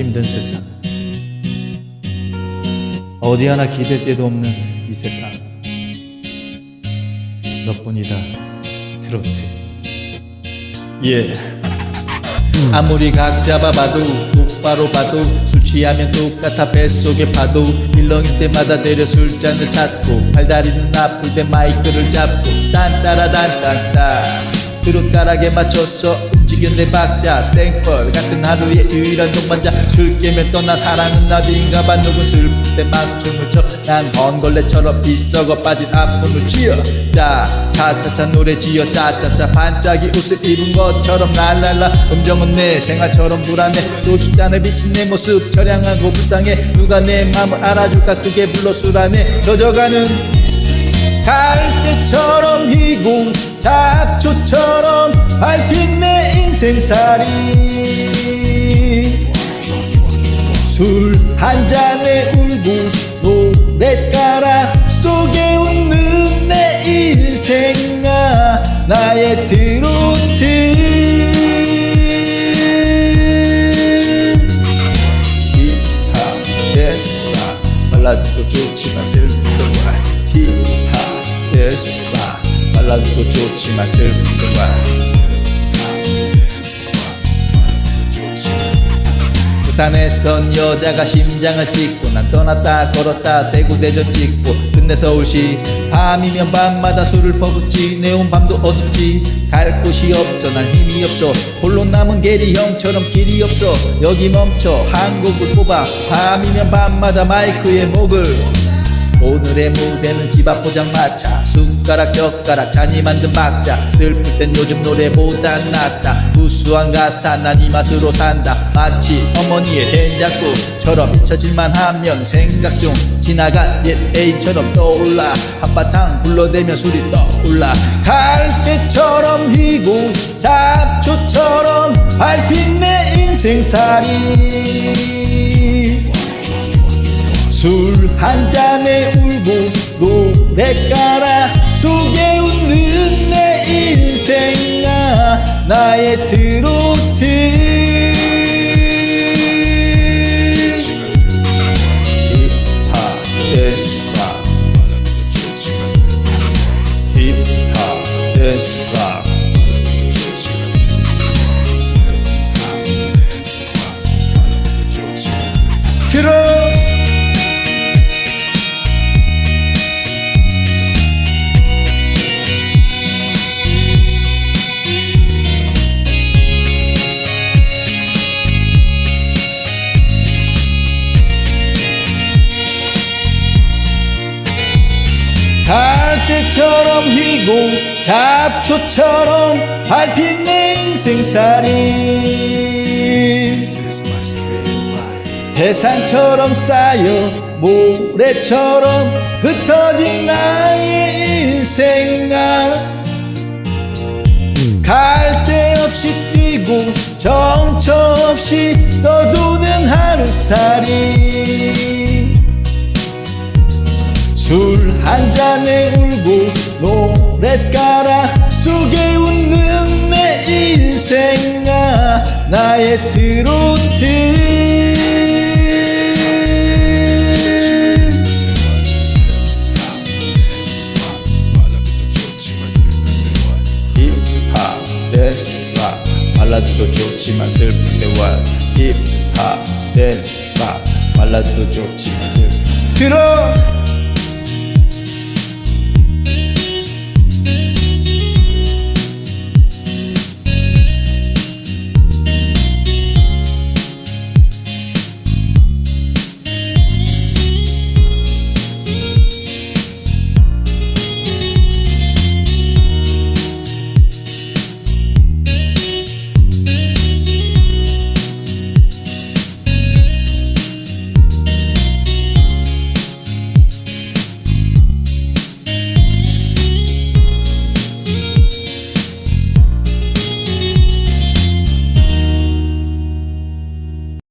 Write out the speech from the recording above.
힘든 세상. 어디 하나 기댈 데도 없는 이 세상. 너뿐이다 트로트 예. 아무리 각 잡아봐도 똑바로 봐도 술 취하면 똑같아 뱃속에 파도. 일렁일 때마다 데려 술잔을 찾고 팔다리는 아플 때 마이크를 잡고 딴따라단딴따 트롯 가락에 맞춰서 박자 땡벌 같은 하루의 유일한 동반자. 술 깨면 떠나 사랑은 나비인가봐. 누군 막 춤을 춰난 번걸레처럼 비썩어 빠진 아픔을 지어. 자 차차차 노래 지어. 짜짜짜 반짝이 옷을 입은 것처럼 랄랄라. 음정은 내 생활처럼 불안해. 소주잔에 비친 내 모습 처량하고 불쌍해 누가 내 맘을 알아줄까? 크게 불러 술안에 젖어가는 갈대처럼 희고 잡초처럼 밟힌 내 인생살이 술 한 잔에 울고 노랫가락 속에 웃는 내 인생아 나의 트로트 힙합 데스파 발라드도 좋지만 슬프던 와 힙합 데스파 발라드도 좋지만 슬프던 와 산에선 여자가 심장을 찍고 난 떠났다 걸었다 대구 대전 찍고 끝내 서울시. 밤이면 밤마다 술을 퍼붓지 내 온 밤도 어둡지. 갈 곳이 없어 난 힘이 없어. 홀로 남은 게리 형처럼 길이 없어. 여기 멈춰 한 곡을 뽑아. 밤이면 밤마다 마이크에 목을 오늘의 무대는 집 앞 포장마차. 숟가락 젓가락 잔이 만든 박자. 슬플 땐 요즘 노래보단 낫다. 구수한 가사 난 이 맛으로 산다. 마치 어머니의 된장국처럼 잊혀질만 하면 생각 중 지나간 옛 A처럼 떠올라. 한바탕 불러대면 술이 떠올라. 갈대처럼 희고 잡초처럼 밟힌 내 인생살이 술 한 잔에 울고 노랫가락 속에 웃는 내 인생아 나의 트로트. 힙합 힙합 갈대처럼 휘고 잡초처럼 밟힌 내 인생살이. 대산처럼 쌓여 모래처럼 흩어진 나의 인생아. 갈데 없이 뛰고 정처 없이 떠도는 하루살이 술 한 잔에 울고 노랫가락 속에 웃는 내 인생아 나의 트로트. 발라드도 좋지만 슬플 때와 힙합 데스파 발라드도 좋지만 슬플 들어